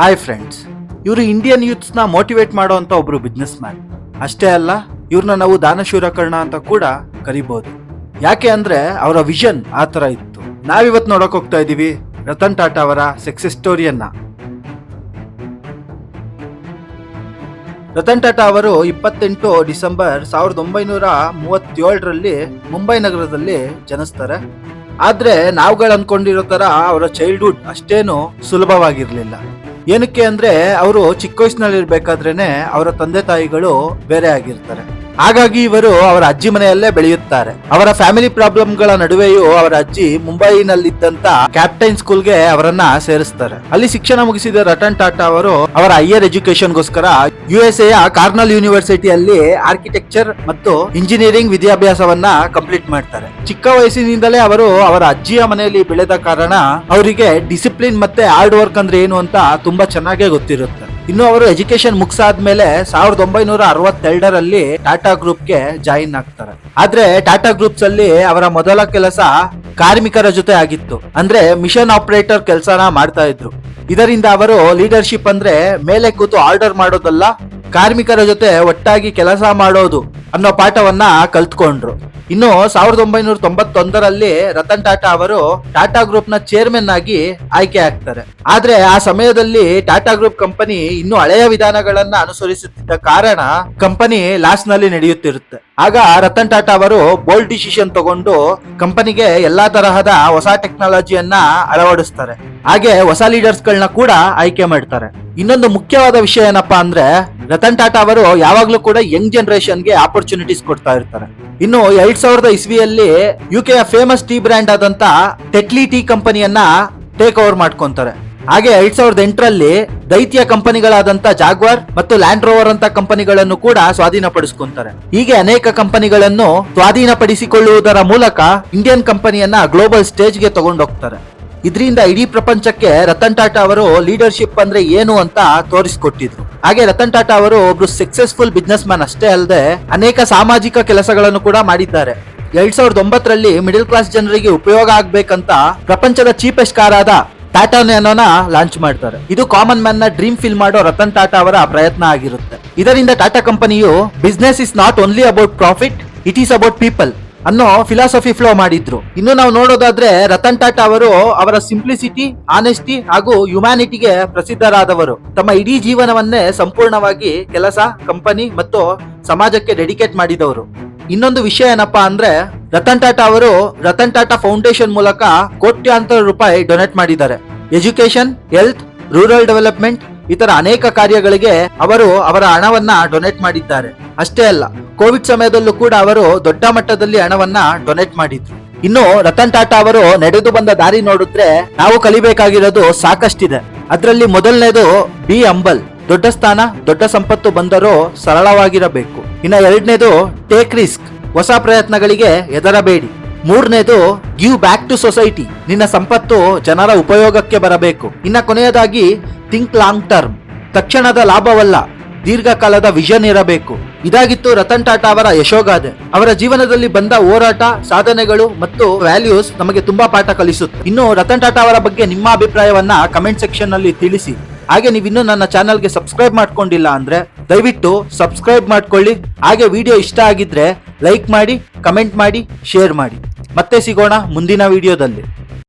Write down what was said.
Hi friends ಇವರು Indian ಯೂತ್ಸ್ನ motivate ಮಾಡುವಂತ ಒಬ್ಬರು ಬಿಸ್ನೆಸ್ ಮ್ಯಾನ್ ಅಷ್ಟೇ ಅಲ್ಲ ಇವ್ರನ್ನ ನಾವು ದಾನಶೂರ ಕರ್ಣ ಅಂತ ಕೂಡ ಕರಿಬೋದು. ಯಾಕೆ ಅಂದ್ರೆ ಅವರ ವಿಷನ್ ಆ ಥರ ಇತ್ತು. ನಾವಿವತ್ತು ನೋಡೋಕೆ ಹೋಗ್ತಾ ಇದೀವಿ ರತನ್ ಟಾಟಾ ಅವರ ಸಕ್ಸಸ್ ಸ್ಟೋರಿಯನ್ನ ರತನ್ ಟಾಟಾ ಅವರು ಇಪ್ಪತ್ತೆಂಟು ಡಿಸೆಂಬರ್ ಸಾವಿರದ ಒಂಬೈನೂರ ಮೂವತ್ತೇಳರಲ್ಲಿ ಮುಂಬೈ ನಗರದಲ್ಲಿ ಜನಿಸ್ತಾರೆ. ಆದ್ರೆ ನಾವುಗಳು ಅನ್ಕೊಂಡಿರೋ ತರ ಅವರ ಚೈಲ್ಡ್ಹುಡ್ ಅಷ್ಟೇನು ಸುಲಭವಾಗಿರ್ಲಿಲ್ಲ. ಏನಕ್ಕೆ ಅಂದ್ರೆ ಅವರು ಚಿಕ್ಕ ವಯಸ್ಸಿನಲ್ಲಿ ಇರ್ಬೇಕಾದ್ರೇನೆ ಅವರ ತಂದೆ ತಾಯಿಗಳು ಬೇರೆ ಆಗಿರ್ತಾರೆ. ಹಾಗಾಗಿ ಇವರು ಅವರ ಅಜ್ಜಿ ಮನೆಯಲ್ಲೇ ಬೆಳೆಯುತ್ತಾರೆ. ಅವರ ಫ್ಯಾಮಿಲಿ ಪ್ರಾಬ್ಲಮ್ಗಳ ನಡುವೆಯೂ ಅವರ ಅಜ್ಜಿ ಮುಂಬೈನಲ್ಲಿದ್ದಂತ ಕ್ಯಾಪ್ಟೈನ್ ಸ್ಕೂಲ್ಗೆ ಅವರನ್ನ ಸೇರಿಸ್ತಾರೆ. ಅಲ್ಲಿ ಶಿಕ್ಷಣ ಮುಗಿಸಿದ ರತನ್ ಟಾಟಾ ಅವರು ಅವರ ಹೈಯರ್ ಎಜುಕೇಶನ್ಗೋಸ್ಕರ ಯು ಎಸ್ ಎ ಕಾರ್ನಲ್ ಯೂನಿವರ್ಸಿಟಿಯಲ್ಲಿ ಆರ್ಕಿಟೆಕ್ಚರ್ ಮತ್ತು ಇಂಜಿನಿಯರಿಂಗ್ ವಿದ್ಯಾಭ್ಯಾಸವನ್ನ ಕಂಪ್ಲೀಟ್ ಮಾಡ್ತಾರೆ. ಚಿಕ್ಕ ವಯಸ್ಸಿನಿಂದಲೇ ಅವರು ಅವರ ಅಜ್ಜಿಯ ಮನೆಯಲ್ಲಿ ಬೆಳೆದ ಕಾರಣ ಅವರಿಗೆ ಡಿಸಿಪ್ಲಿನ್ ಮತ್ತೆ ಹಾರ್ಡ್ ವರ್ಕ್ ಅಂದ್ರೆ ಏನು ಅಂತ ತುಂಬಾ ಚೆನ್ನಾಗೇ ಗೊತ್ತಿರುತ್ತೆ. ಇನ್ನು ಅವರು ಎಜುಕೇಶನ್ ಮುಗಿಸಾದ್ಮೇಲೆ ಸಾವಿರದ ಒಂಬೈನೂರ ಅರವತ್ತೆರಡರಲ್ಲಿ ಟಾಟಾ ಗ್ರೂಪ್ಗೆ ಜಾಯಿನ್ ಆಗ್ತಾರೆ. ಆದ್ರೆ ಟಾಟಾ ಗ್ರೂಪ್ಸ್ ಅಲ್ಲಿ ಅವರ ಮೊದಲ ಕೆಲಸ ಕಾರ್ಮಿಕರ ಜೊತೆ ಆಗಿತ್ತು. ಅಂದ್ರೆ ಮಿಷನ್ ಆಪರೇಟರ್ ಕೆಲಸನ ಮಾಡ್ತಾ ಇದ್ರು. ಇದರಿಂದ ಅವರು ಲೀಡರ್ಶಿಪ್ ಅಂದ್ರೆ ಮೇಲೆ ಕೂತು ಆರ್ಡರ್ ಮಾಡೋದಲ್ಲ ಕಾರ್ಮಿಕರ ಜೊತೆ ಒಟ್ಟಾಗಿ ಕೆಲಸ ಮಾಡೋದು ಅನ್ನೋ ಪಾಠವನ್ನ ಕಲ್ತ್ಕೊಂಡ್ರು. ಇನ್ನು ಸಾವಿರದ ಒಂಬೈನೂರ ತೊಂಬತ್ತೊಂದರಲ್ಲಿ ರತನ್ ಟಾಟಾ ಅವರು ಟಾಟಾ ಗ್ರೂಪ್ನ ಚೇರ್ಮನ್ ಆಗಿ ಆಯ್ಕೆ ಆಗ್ತಾರೆ. ಆದ್ರೆ ಆ ಸಮಯದಲ್ಲಿ ಟಾಟಾ ಗ್ರೂಪ್ ಕಂಪನಿ ಇನ್ನು ಹಳೆಯ ವಿಧಾನಗಳನ್ನ ಅನುಸರಿಸುತ್ತಿದ್ದ ಕಾರಣ ಕಂಪನಿ ಲಾಸ್ನಲ್ಲಿ ನಡೆಯುತ್ತಿರುತ್ತೆ. ಆಗ ರತನ್ ಟಾಟಾ ಅವರು ಬೋಲ್ಡ್ ಡಿಸಿಷನ್ ತಗೊಂಡು ಕಂಪನಿಗೆ ಎಲ್ಲಾ ತರಹದ ಹೊಸ ಟೆಕ್ನಾಲಜಿಯನ್ನ ಅಳವಡಿಸ್ತಾರೆ. ಹಾಗೆ ಹೊಸ ಲೀಡರ್ಸ್ ಗಳನ್ನ ಕೂಡ ಆಯ್ಕೆ ಮಾಡ್ತಾರೆ. ಇನ್ನೊಂದು ಮುಖ್ಯವಾದ ವಿಷಯ ಏನಪ್ಪಾ ಅಂದ್ರೆ ರತನ್ ಟಾಟಾ ಅವರು ಯಾವಾಗ್ಲೂ ಕೂಡ ಯಂಗ್ ಜನರೇಷನ್ಗೆ ಆಪರ್ಚುನಿಟೀಸ್ ಕೊಡ್ತಾ ಇರ್ತಾರೆ. ಇನ್ನು ಎರಡ್ ಸಾವಿರದ ಇಸ್ವಿಯಲ್ಲಿ U K famous tea brand ಆದಂತ ಟೆಟ್ಲಿ ಟೀ ಕಂಪನಿಯನ್ನ ಟೇಕ್ ಓವರ್ ಮಾಡ್ಕೊಂತಾರೆ. ಹಾಗೆ ಎರಡ್ ಸಾವಿರದ ಎಂಟರಲ್ಲಿ ದೈತ್ಯ ಕಂಪನಿಗಳಾದಂತ ಜಾಗ್ವಾರ್ ಮತ್ತು ಲ್ಯಾಂಡ್ ರೋವರ್ ಅಂತ ಕಂಪನಿಗಳನ್ನು ಕೂಡ ಸ್ವಾಧೀನಪಡಿಸ್ಕೊಂತಾರೆ. ಹೀಗೆ ಅನೇಕ ಕಂಪನಿಗಳನ್ನು ಸ್ವಾಧೀನಪಡಿಸಿಕೊಳ್ಳುವುದರ ಮೂಲಕ ಇಂಡಿಯನ್ ಕಂಪನಿಯನ್ನ ಗ್ಲೋಬಲ್ ಸ್ಟೇಜ್ಗೆ ತಗೊಂಡೋಗ್ತಾರೆ. ಇದರಿಂದ ಇಡೀ ಪ್ರಪಂಚಕ್ಕೆ ರತನ್ ಟಾಟಾ ಅವರು ಲೀಡರ್ಶಿಪ್ ಅಂದ್ರೆ ಏನು ಅಂತ ತೋರಿಸಿಕೊಟ್ಟಿದ್ರು. ಹಾಗೆ ರತನ್ ಟಾಟಾ ಅವರು ಒಬ್ರು ಸಕ್ಸಸ್ಫುಲ್ ಬಿಸ್ನೆಸ್ ಮ್ಯಾನ್ ಅಷ್ಟೇ ಅಲ್ಲದೆ ಅನೇಕ ಸಾಮಾಜಿಕ ಕೆಲಸಗಳನ್ನು ಕೂಡ ಮಾಡಿದ್ದಾರೆ. ಎರಡ್ ಸಾವಿರದ ಒಂಬತ್ತರಲ್ಲಿ ಮಿಡಿಲ್ ಕ್ಲಾಸ್ ಜನರಿಗೆ ಉಪಯೋಗ ಆಗ್ಬೇಕಂತ ಪ್ರಪಂಚದ ಚೀಪೆಸ್ಟ್ ಕಾರ್ ಆದ ಟಾಟಾ ನ್ಯಾನೋನ ಲಾಂಚ್ ಮಾಡ್ತಾರೆ. ಇದು ಕಾಮನ್ ಮ್ಯಾನ್ನ ಡ್ರೀಮ್ ಫಿಲ್ ಮಾಡೋ ರತನ್ ಟಾಟಾ ಅವರ ಪ್ರಯತ್ನ ಆಗಿರುತ್ತೆ. ಇದರಿಂದ ಟಾಟಾ ಕಂಪನಿಯು business is not only about profit it is about people ಅನ್ನೋ ಫಿಲಾಸಫಿ ಫ್ಲೋ ಮಾಡಿದ್ರು. ಇನ್ನು ನಾವು ನೋಡೋದಾದ್ರೆ ರತನ್ ಟಾಟಾ ಅವರು ಅವರ ಸಿಂಪ್ಲಿಸಿಟಿ ಆನೆಸ್ಟಿ ಹಾಗೂ ಹ್ಯುಮ್ಯಾನಿಟಿಗೆ ಪ್ರಸಿದ್ಧರಾದವರು. ತಮ್ಮ ಇಡೀ ಜೀವನವನ್ನೇ ಸಂಪೂರ್ಣವಾಗಿ ಕೆಲಸ ಕಂಪನಿ ಮತ್ತು ಸಮಾಜಕ್ಕೆ ಡೆಡಿಕೇಟ್ ಮಾಡಿದವರು. ಇನ್ನೊಂದು ವಿಷಯ ಏನಪ್ಪಾ ಅಂದ್ರೆ ರತನ್ ಟಾಟಾ ಅವರು ರತನ್ ಟಾಟಾ ಫೌಂಡೇಶನ್ ಮೂಲಕ ಕೋಟ್ಯಾಂತರ ರೂಪಾಯಿ ಡೊನೇಟ್ ಮಾಡಿದ್ದಾರೆ. ಎಜುಕೇಶನ್ ಹೆಲ್ತ್, ರೂರಲ್ ಡೆವಲಪ್ಮೆಂಟ್ ಇತರ ಅನೇಕ ಕಾರ್ಯಗಳಿಗೆ ಅವರು ಅವರ ಹಣವನ್ನ ಡೊನೇಟ್ ಮಾಡಿದ್ದಾರೆ. ಅಷ್ಟೇ ಅಲ್ಲ, ಕೋವಿಡ್ ಸಮಯದಲ್ಲೂ ಕೂಡ ಅವರು ದೊಡ್ಡ ಮಟ್ಟದಲ್ಲಿ ಹಣವನ್ನ ಡೊನೇಟ್ ಮಾಡಿದ್ರು. ಇನ್ನು ರತನ್ ಟಾಟಾ ಅವರು ನಡೆದು ಬಂದ ದಾರಿ ನೋಡಿದ್ರೆ ನಾವು ಕಲಿಬೇಕಾಗಿರೋದು ಸಾಕಷ್ಟಿದೆ. ಅದರಲ್ಲಿ ಮೊದಲನೇದು ಬಿ ಅಂಬಲ್. ದೊಡ್ಡ ಸ್ಥಾನ, ದೊಡ್ಡ ಸಂಪತ್ತು ಬಂದರೂ ಸರಳವಾಗಿರಬೇಕು. ಇನ್ನು ಎರಡನೇದು ಟೇಕ್ ರಿಸ್ಕ್ ಹೊಸ ಪ್ರಯತ್ನಗಳಿಗೆ ಎದರಬೇಡಿ ಮೂರನೇದು ಗಿವ್ ಬ್ಯಾಕ್ ಟು ಸೊಸೈಟಿ ನಿನ್ನ ಸಂಪತ್ತು ಜನರ ಉಪಯೋಗಕ್ಕೆ ಬರಬೇಕು. ಇನ್ನ ಕೊನೆಯದಾಗಿ ಥಿಂಕ್ ಲಾಂಗ್ ಟರ್ಮ್ ತಕ್ಷಣದ ಲಾಭವಲ್ಲ, ದೀರ್ಘಕಾಲದ ವಿಷನ್ ಇರಬೇಕು. ಇದಾಗಿತ್ತು ರತನ್ ಟಾಟಾ ಅವರ ಯಶೋಗಾದೆ ಅವರ ಜೀವನದಲ್ಲಿ ಬಂದ ಹೋರಾಟ, ಸಾಧನೆಗಳು ಮತ್ತು ವ್ಯಾಲ್ಯೂಸ್ ನಮಗೆ ತುಂಬಾ ಪಾಠ ಕಲಿಸುತ್ತೆ. ಇನ್ನು ರತನ್ ಟಾಟಾ ಅವರ ಬಗ್ಗೆ ನಿಮ್ಮ ಅಭಿಪ್ರಾಯವನ್ನ ಕಮೆಂಟ್ ಸೆಕ್ಷನ್ನಲ್ಲಿ ತಿಳಿಸಿ. ಹಾಗೆ ನೀವು ಇನ್ನೂ ನನ್ನ ಚಾನಲ್ಗೆ ಸಬ್ಸ್ಕ್ರೈಬ್ ಮಾಡ್ಕೊಂಡಿಲ್ಲ ಅಂದ್ರೆ ದಯವಿಟ್ಟು ಸಬ್ಸ್ಕ್ರೈಬ್ ಮಾಡ್ಕೊಳ್ಳಿ. ಹಾಗೆ ವಿಡಿಯೋ ಇಷ್ಟ ಆಗಿದ್ರೆ ಲೈಕ್ ಮಾಡಿ ಕಮೆಂಟ್ ಮಾಡಿ ಶೇರ್ ಮಾಡಿ. ಮತ್ತೆ ಸಿಗೋಣ ಮುಂದಿನ ವಿಡಿಯೋದಲ್ಲಿ